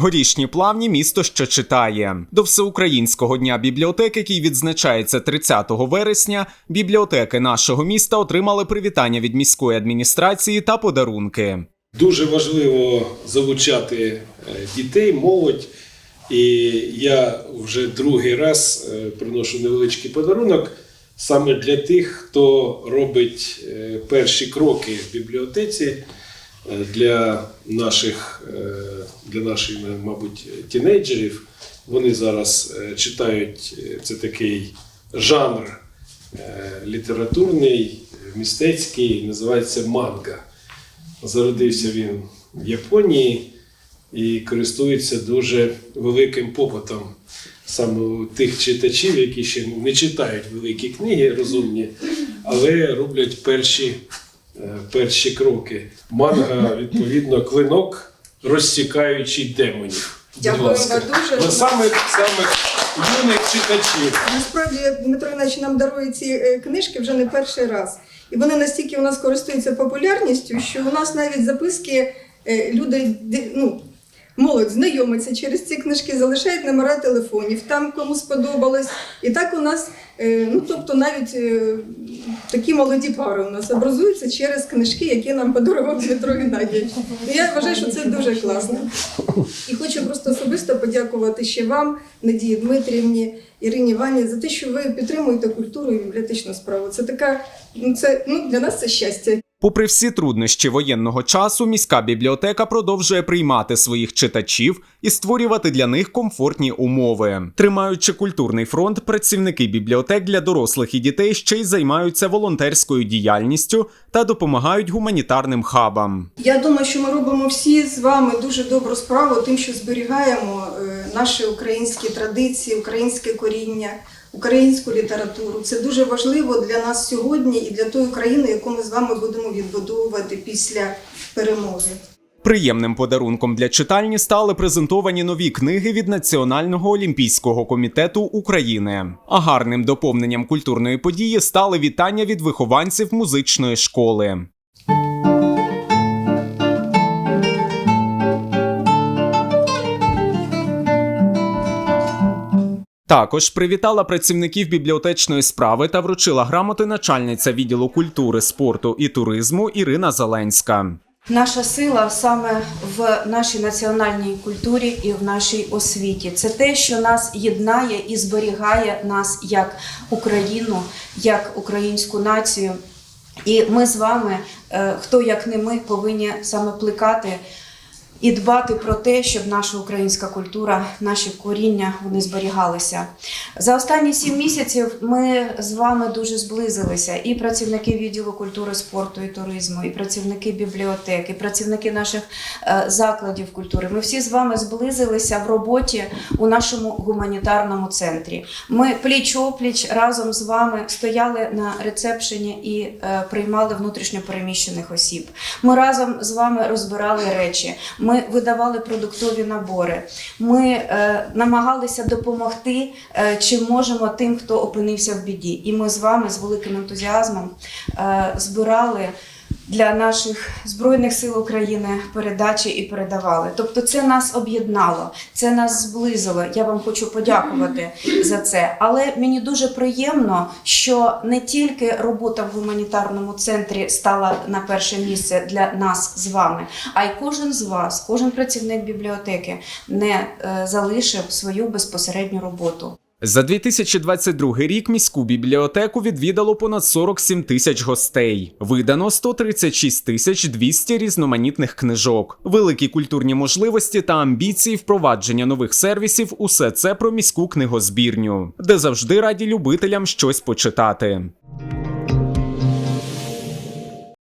Горішні плавні місто, що читає. До всеукраїнського дня бібліотек, який відзначається 30 вересня, бібліотеки нашого міста отримали привітання від міської адміністрації та подарунки. Дуже важливо залучати е, дітей, молодь. І я вже другий раз е, приношу невеличкий подарунок саме для тих, хто робить е, перші кроки в бібліотеці для наших, е, для наших, мабуть, тінейджерів. Вони зараз е, читають е, це такий жанр е, літературний, містецький, називається манга. Зародився він в Японії і користується дуже великим попитом саме у тих читачів, які ще не читають великі книги розумні, але роблять перші, е, перші кроки. Манга, відповідно, клинок, розсікаючий демонів. Дякую вам дуже. Для самих самих юних читачів. Насправді Дмитро Ігнатович нам дарує ці е, книжки вже не перший раз. І вони настільки у нас користуються популярністю, що у нас навіть записки е, люди, ну, молодь знайомиться через ці книжки, залишають номера телефонів, там кому сподобалось. І так у нас, е, ну тобто навіть е, такі молоді пари у нас образуються через книжки, які нам подарував Дмитро Геннадійович. Я вважаю, що це дуже класно. І хочу просто особисто подякувати ще вам, Надії Дмитрівні, Ірині Івані, за те, що ви підтримуєте культуру і бібліотечну справу. Це така, ну це ну для нас це щастя. Попри всі труднощі воєнного часу, міська бібліотека продовжує приймати своїх читачів і створювати для них комфортні умови. Тримаючи культурний фронт, працівники бібліотек для дорослих і дітей ще й займаються волонтерською діяльністю та допомагають гуманітарним хабам. Я думаю, що ми робимо всі з вами дуже добру справу, тим, що зберігаємо е, наші українські традиції, українське коріння, українську літературу. Це дуже важливо для нас сьогодні і для тої країни, яку ми з вами будемо відбудовувати після перемоги. Приємним подарунком для читальні стали презентовані нові книги від Національного олімпійського комітету України. А гарним доповненням культурної події стали вітання від вихованців музичної школи. Також привітала працівників бібліотечної справи та вручила грамоти начальниця відділу культури, спорту і туризму Ірина Зеленська. Наша сила саме в нашій національній культурі і в нашій освіті. Це те, що нас єднає і зберігає нас як Україну, як українську націю. І ми з вами, е, хто як не ми, повинні саме плекати і дбати про те, щоб наша українська культура, наші коріння вони зберігалися. За останні сім місяців ми з вами дуже зблизилися. І працівники відділу культури, спорту і туризму, і працівники бібліотек, і працівники наших е, закладів культури. Ми всі з вами зблизилися в роботі у нашому гуманітарному центрі. Ми пліч опліч разом з вами стояли на рецепшені і е, приймали внутрішньо переміщених осіб. Ми разом з вами розбирали речі. Ми видавали продуктові набори. Ми е, намагалися допомогти, е, чим можемо тим, хто опинився в біді. І ми з вами з великим ентузіазмом е, збирали. Для наших збройних сил України передачі і передавали. Тобто, це нас об'єднало, це нас зблизило. Я вам хочу подякувати за це. Але мені дуже приємно, що не тільки робота в гуманітарному центрі стала на перше місце для нас з вами, а й кожен з вас, кожен працівник бібліотеки не е, залишив свою безпосередню роботу. За 2022 рік міську бібліотеку відвідало понад 47 тисяч гостей. Видано 136 тисяч 200 різноманітних книжок. Великі культурні можливості та амбіції впровадження нових сервісів усе це про міську книгозбірню, де завжди раді любителям щось почитати.